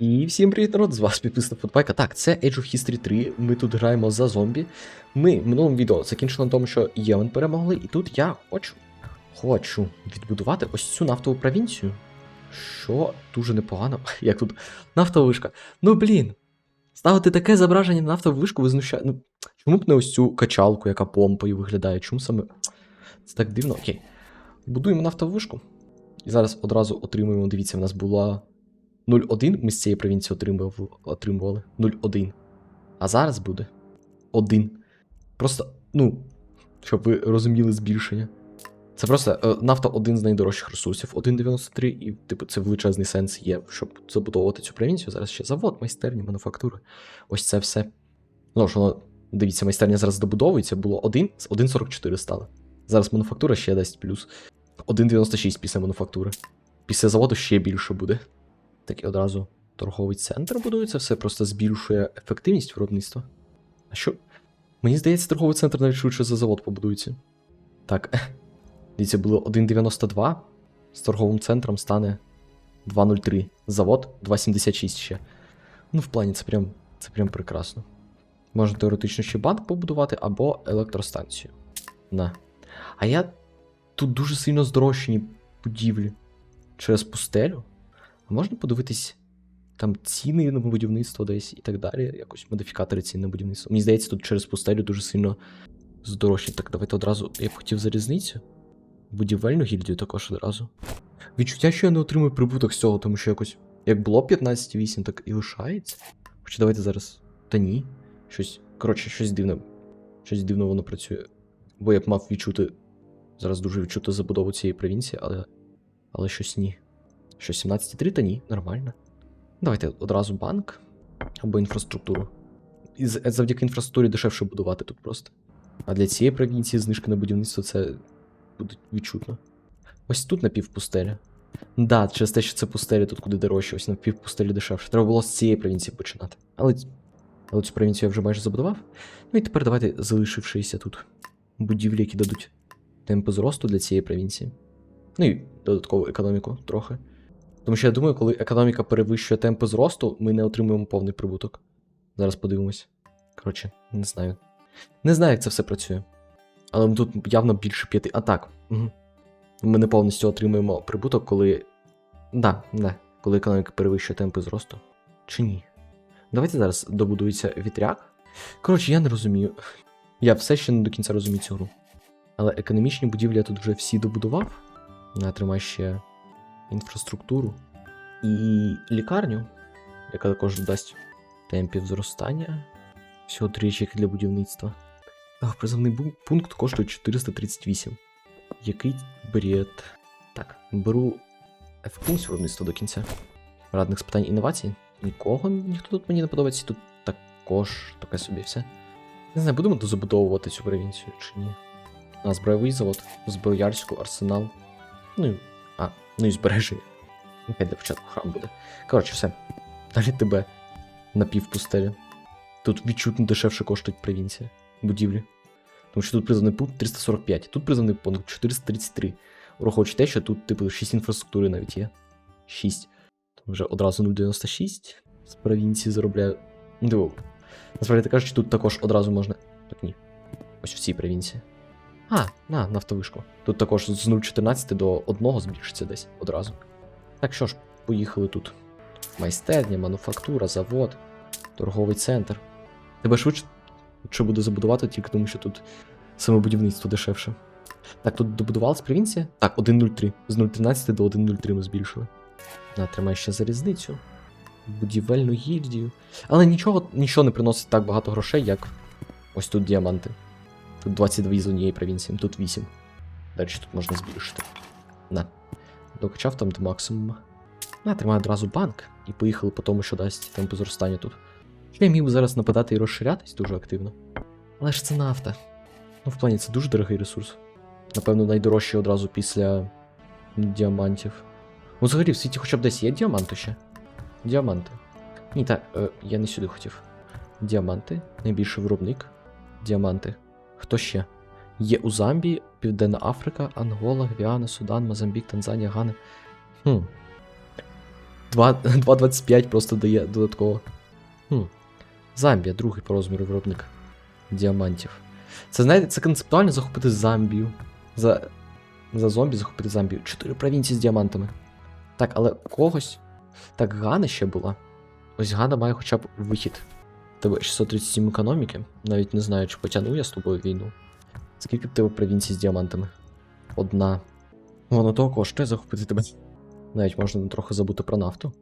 І всім привіт, народ! З вас підписана Футбайка. Так, це Age of History 3. Ми тут граємо за зомбі. Ми в минулому відео закінчили на тому, що Ємен перемогли, і тут я хочу хочу відбудувати ось цю нафтову провінцію. Що дуже непогано. Як тут нафтова вишка. Ну блін. Ставити таке зображення на нафтову вишку, ви. Ну, чому б не ось цю качалку, яка помпою виглядає? Чому саме. Це так дивно. Окей. Будуємо нафтову вишку. І зараз одразу отримуємо. Дивіться, в нас була 0,1 ми з цієї провінції отримували, отримували 0,1. А зараз буде 1. Просто, ну, щоб ви розуміли збільшення. Це просто е, нафта один з найдорожчих ресурсів, 1,93, і, типу, це величезний сенс є, щоб забудовувати цю провінцію. Зараз ще завод, майстерні, мануфактури. Ось це все. Ну, що воно, дивіться, майстерня зараз добудовується, було 1, 1,44 стало. Зараз мануфактура ще дасть плюс. 1,96 після мануфактури. Після заводу ще більше буде. Так і одразу торговий центр будується, все просто збільшує ефективність виробництва. А що? Мені здається, торговий центр навіть швидше за завод побудується. Так, дивіться, було 1,92. З торговим центром стане 2,03. Завод 2,76 ще. Ну, в плані, це прям, це прям прекрасно. Можна теоретично ще банк побудувати або електростанцію. На. А я тут дуже сильно здорожчені будівлі через пустелю. Можна подивитись там ціни на будівництво десь і так далі. Якось модифікатори цін на будівництво. Мені здається, тут через пустелю дуже сильно здорожчі. Так, давайте одразу. Я б хотів залізницю. Будівельну гільдію також одразу. Відчуття, що я не отримую прибуток з цього, тому що якось. Як було 15,8, так і лишається. Хоча давайте зараз. Та ні. Щось. Коротше, щось дивне. Щось дивно воно працює. Бо я б мав відчути. Зараз дуже відчути забудову цієї провінції, але. Але щось ні. Що 17,3, та ні, нормально. Давайте одразу банк або інфраструктуру. І завдяки інфраструктурі дешевше будувати тут просто. А для цієї провінції знижки на будівництво це буде відчутно. Ось тут напівпустеля. Да, через те, що це пустеля, тут куди дорожче, ось напівпустелі дешевше. Треба було з цієї провінції починати. Але, але цю провінцію я вже майже забудував. Ну і тепер давайте залишившися тут будівлі, які дадуть темпи зросту для цієї провінції. Ну і додаткову економіку трохи. Тому що я думаю, коли економіка перевищує темпи зросту, ми не отримуємо повний прибуток. Зараз подивимось. Коротше, не знаю. Не знаю, як це все працює. Але ми тут явно більше п'яти. А так. Угу. Ми не повністю отримуємо прибуток, коли. Да, да, коли економіка перевищує темпи зросту. Чи ні? Давайте зараз добудується вітряк. Коротше, я не розумію. Я все ще не до кінця розумію цю гру. Але економічні будівлі я тут вже всі добудував. Я тримаю ще інфраструктуру і лікарню, яка також дасть темпів зростання. Всього три ячейки для будівництва. Ах, призовний пункт коштує 438. Який бред. Так, беру ефективність виробництва до кінця. Радник з питань інновацій. Нікого, ніхто тут мені не подобається. Тут також таке собі все. Не знаю, будемо дозабудовувати цю провінцію чи ні. А, збройовий завод, зброярську, арсенал. Ну і. Ну і збереження. Нехай для початку храм буде. Коротше, все. Далі тебе напівпустелі. Тут відчутно дешевше коштують провінція, будівлі. Тому що тут призовний пункт 345, тут призовний пункт 433. Враховуючи те, що тут, типу, 6 інфраструктури навіть є. 6. Там вже одразу 0,96 з провінції заробляю. Ну, диво. Насправді так кажучи, тут також одразу можна. Так ні. Ось в цій провінції. А, на, нафтовишку. Тут також з 0,14 до 1 збільшиться десь одразу. Так що ж, поїхали тут. Майстерня, мануфактура, завод, торговий центр. Тебе швидше чи буде забудувати, тільки тому, що тут саме будівництво дешевше. Так, тут добудувалась провінція? Так, 1.03. З 0.13 до 1.03 ми збільшили. На, тримай ще залізницю. Будівельну гільдію. Але нічого, нічого не приносить так багато грошей, як ось тут діаманти. Тут 22 з однієї провінції, тут 8. Далі тут можна збільшити. На. Докачав там до максимуму. На, тримаю одразу банк і поїхали по тому, що дасть темпу зростання тут. Що я міг би зараз нападати і розширятись дуже активно. Але ж це нафта. Ну, в плані це дуже дорогий ресурс. Напевно, найдорожчий одразу після діамантів. Ну, взагалі, в світі хоча б десь є діаманти ще? Діаманти. Ні, так, е, я не сюди хотів. Діаманти, найбільший виробник. Діаманти. Хто ще? Є у Замбії, Південна Африка, Ангола, Гвіана, Судан, Мозамбік, Танзанія, Гана. Хм. 2,25 просто дає додатково. Хм. Замбія, другий по розміру виробник діамантів. Це знаєте, це концептуально захопити Замбію. За, за зомбі захопити Замбію. Чотири провінції з діамантами. Так, але когось. Так, Гана ще була. Ось Гана має хоча б вихід. Тебе 637 економіки. Навіть не знаю, чи потягну я з тобою війну. Скільки в тебе провінцій з діамантами? Одна. Воно того коштує захопити тебе. Навіть можна трохи забути про нафту.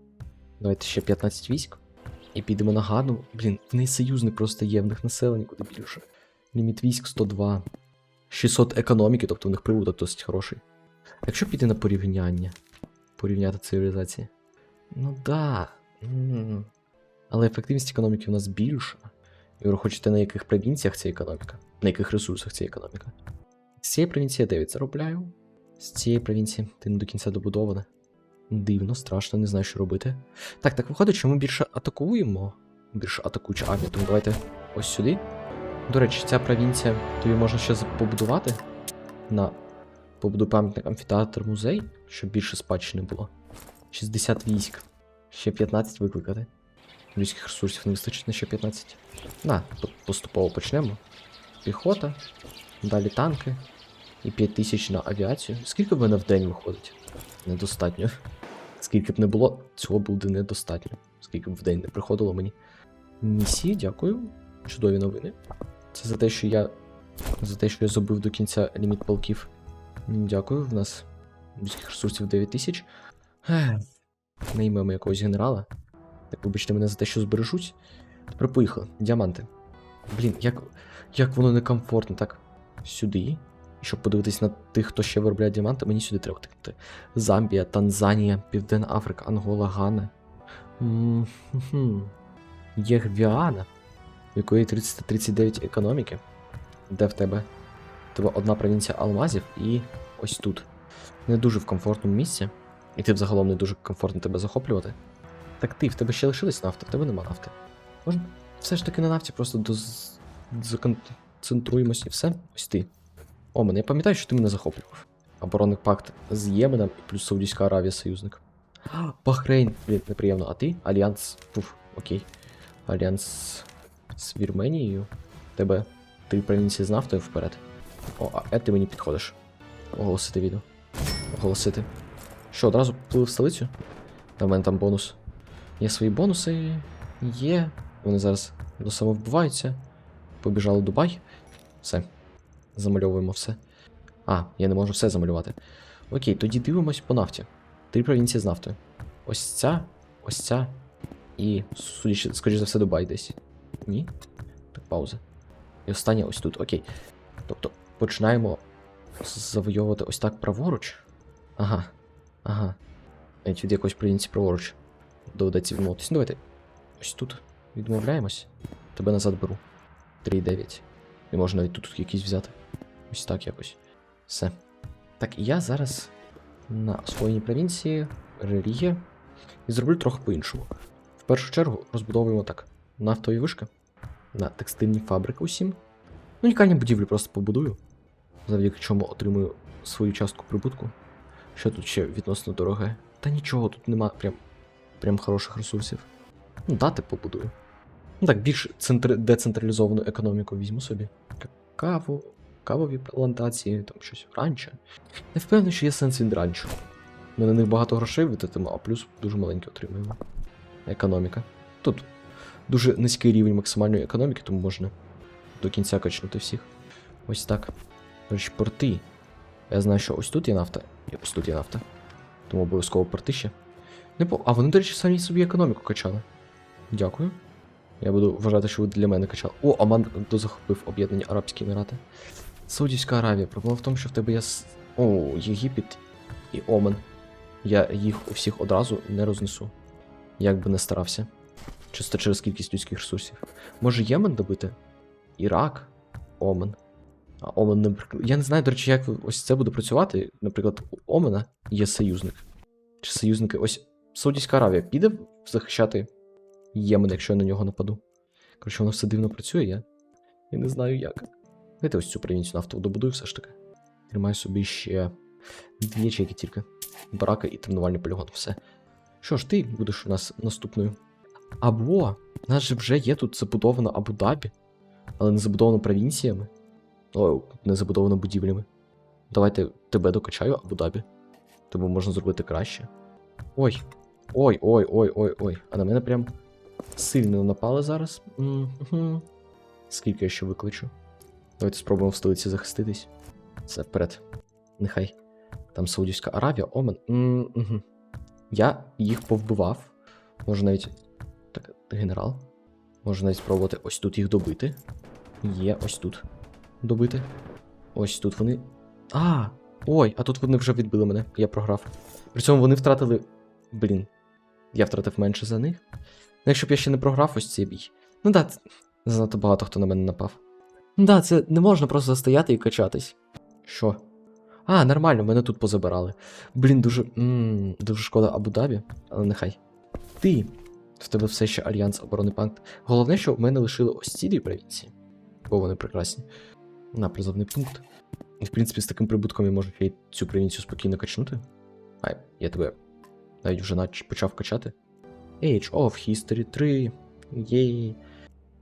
Давайте ще 15 військ. І підемо на Гану. Блін, в неї союзник просто є, в них населення куди більше. Ліміт військ 102. 600 економіки, тобто в них прибуток досить хороший. Якщо піти на порівняння, порівняти цивілізації. Ну да. Але ефективність економіки в нас більша. І ви хочете на яких провінціях ця економіка? На яких ресурсах ця економіка? З цієї провінції я 9 заробляю. З цієї провінції ти не до кінця добудована. Дивно, страшно, не знаю, що робити. Так, так виходить, що ми більше атакуємо. Більше атакуюча армія, тому давайте ось сюди. До речі, ця провінція тобі можна ще побудувати на побудуй пам'ятник амфітеатр музей, щоб більше спадщини було. 60 військ. Ще 15 викликати. Людських ресурсів не вистачить на ще 15. На, по- поступово почнемо. Піхота, далі танки. І 5 тисяч на авіацію. Скільки в мене в день виходить? Недостатньо. Скільки б не було, цього буде недостатньо. Скільки б в день не приходило мені. Місії, дякую. Чудові новини. Це за те, що я. За те, що я забив до кінця ліміт полків. Дякую, в нас людських ресурсів 9 тисяч. Наймемо якогось генерала. Так вибачте мене за те, що збережуть. Тепер поїхали. Діаманти. Блін, як, як воно некомфортно, так? Сюди. І щоб подивитись на тих, хто ще виробляє діаманти, мені сюди треба тикнути. Замбія, Танзанія, Південна Африка, Ангола, Гана. М, хм-хм. Є Гвіана, в якої 339 економіки. Де в тебе? Тебе одна провінція алмазів і ось тут. Не дуже в комфортному місці. І ти взагалом не дуже комфортно тебе захоплювати. Так ти, в тебе ще лишилась нафта, в тебе нема нафти. Можна все ж таки на нафті просто доз... і все. Ось ти. О, мене я пам'ятаю, що ти мене захоплював. Оборонний пакт з Єменом і плюс Саудівська Аравія союзник. Бахрейн, блін, неприємно. А ти? Альянс. Пуф, окей. Альянс з Вірменією. Тебе три провінції з нафтою вперед. О, а е, ти мені підходиш. Оголосити відео. Оголосити. Що, одразу плив в столицю? В мене там бонус. Є свої бонуси. Є. Вони зараз до самовбиваються. Побіжали в Дубай. Все. Замальовуємо все. А, я не можу все замалювати. Окей, тоді дивимось по нафті. Три провінції з нафтою. Ось ця, ось ця. І, судячи, скоріш за все, Дубай десь. Ні? Так, пауза. І останнє ось тут, окей. Тобто, починаємо завойовувати ось так праворуч. Ага. Ага. Навіть від якоїсь провінції праворуч. Доведеться відмовитись. Ну, давайте. Ось тут відмовляємось. Тебе назад беру. 3,9. І можна навіть тут якийсь взяти. Ось так якось. Все. Так, і я зараз на освоєній провінції релігія. І зроблю трохи по-іншому. В першу чергу розбудовуємо так: нафтові вишки, на текстильні фабрики усім. Ну, унікальні будівлі просто побудую, завдяки чому отримую свою частку прибутку. Що тут ще відносно дороге? Та нічого, тут нема прям, прям хороших ресурсів. Ну, дати побудую. Ну так, більш центр... децентралізовану економіку візьму собі. Каву, кавові плантації, там щось ранчо. Не впевнений, що є сенс від ранчо. Ми на них багато грошей витратимо, а плюс дуже маленьке отримуємо. Економіка. Тут дуже низький рівень максимальної економіки, тому можна до кінця качнути всіх. Ось так. Речі, порти. Я знаю, що ось тут є нафта, і ось тут є нафта. Тому обов'язково порти ще. Не. А вони, до речі, самі собі економіку качали. Дякую. Я буду вважати, що ви для мене качали. О, Аман дозахопив об'єднані Арабські Емірати. Саудівська Аравія. Проблема в тому, що в тебе є. О, Єгипет і Омен. Я їх усіх одразу не рознесу. Як би не старався. Чисто через кількість людських ресурсів. Може Ємен добити? Ірак, Омен. А Омен не Я не знаю, до речі, як ось це буде працювати. Наприклад, у Омена є союзник. Чи союзники. Ось Саудівська Аравія піде захищати Ємен, якщо я на нього нападу. Коротше, воно все дивно працює, я. Я не знаю як. Дайте ось цю провінцію нафтову добудую все ж таки. Тримаю собі ще дві ячейки тільки. Барака і тренувальний полігон, все. Що ж, ти будеш у нас наступною. Або, у нас же вже є тут забудовано Абу-Дабі, але не забудовано провінціями. О, не забудовано будівлями. Давайте тебе докачаю Абу-Дабі. Тому можна зробити краще. Ой. Ой, ой, ой, ой, ой. А на мене прям сильно напали зараз. М-гу. Скільки я ще викличу? Давайте спробуємо в столиці захиститись. Все, вперед. Нехай. Там Саудівська Аравія, Омен. М-гу. Я їх повбивав. Може навіть. Так, генерал. Можна навіть спробувати ось тут їх добити. Є ось тут. Добити. Ось тут вони. А! Ой, а тут вони вже відбили мене. Я програв. При цьому вони втратили. Блін. Я втратив менше за них. Ну, якщо б я ще не програв ось цей бій. Ну да, це- занадто багато хто на мене напав. Ну да, це не можна просто стояти і качатись. Що? А, нормально, мене тут позабирали. Блін, дуже. м дуже шкода Абу-Дабі, але нехай. Ти. В тебе все ще Альянс оборони Панкт. Головне, що в мене лишили ось ці дві провінції. Бо вони прекрасні. На призовний пункт. І, в принципі, з таким прибутком я можу ще й цю провінцію спокійно качнути. Ай, я тебе навіть вже почав качати. Age of History 3. Єй.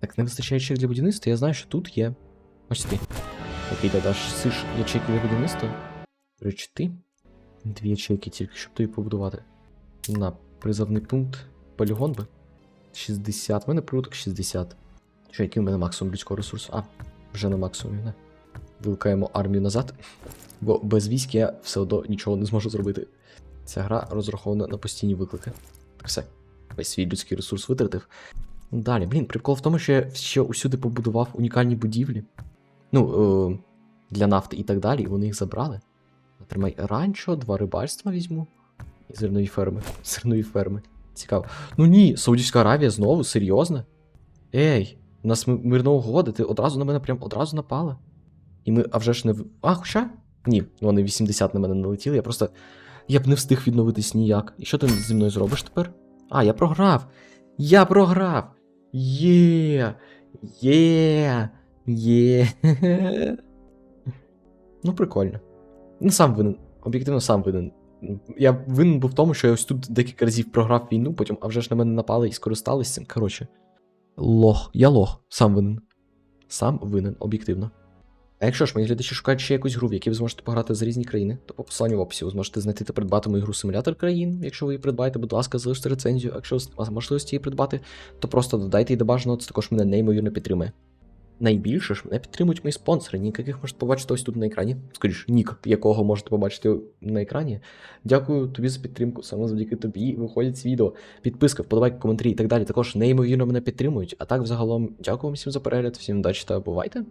Так, не вистачає ячеїв для будівництва, я знаю, що тут є. Ось ти. Який ти даш сиш ячейки для будівництва? Речі, ти. Дві ячейки тільки, щоб тобі побудувати. На призовний пункт. Полігон би. 60. У мене прибуток 60. Що, який у мене максимум людського ресурсу? А, вже на максимумі, не. Вилукаємо армію назад. Бо без військ я все одно нічого не зможу зробити. Ця гра розрахована на постійні виклики. Так все. Весь свій людський ресурс витратив. Далі, блін, прикол в тому, що я ще усюди побудував унікальні будівлі. Ну, е, для нафти і так далі, і вони їх забрали. Отримай ранчо, два рибальства візьму. І зернові ферми. Зернові ферми. Цікаво. Ну ні, Саудівська Аравія знову, серйозно? Ей, у нас ми- мирна угода, ти одразу на мене прям одразу напала. І ми, а вже ж не. А, хоча? Ні, вони 80 на мене налетіли, я просто. Я б не встиг відновитись ніяк. І що ти зі мною зробиш тепер? А, я програв. Я програв. Є. Є. Є. Ну, прикольно. Ну, сам винен. Об'єктивно сам винен. Я винен був в тому, що я ось тут декілька разів програв війну, потім, а вже ж на мене напали і скористались цим. Коротше. Лох. Я лох. Сам винен. Сам винен, об'єктивно. А якщо ж мої глядачі шукають ще якусь гру, в якій ви зможете пограти за різні країни, то по посиланню в описі ви зможете знайти та придбати мою гру симулятор країн. Якщо ви її придбаєте, будь ласка, залиште рецензію. А якщо у вас можливості її придбати, то просто додайте її до бажаного, це також мене неймовірно підтримує. Найбільше ж мене підтримують мої спонсори, нік яких можете побачити ось тут на екрані. Скоріш, нік, якого можете побачити на екрані. Дякую тобі за підтримку. Саме завдяки тобі виходять ці відео. Підписка, вподобайки, коментарі і так далі. Також неймовірно мене підтримують. А так, взагалом, дякую вам всім за перегляд, всім удачі та бувайте.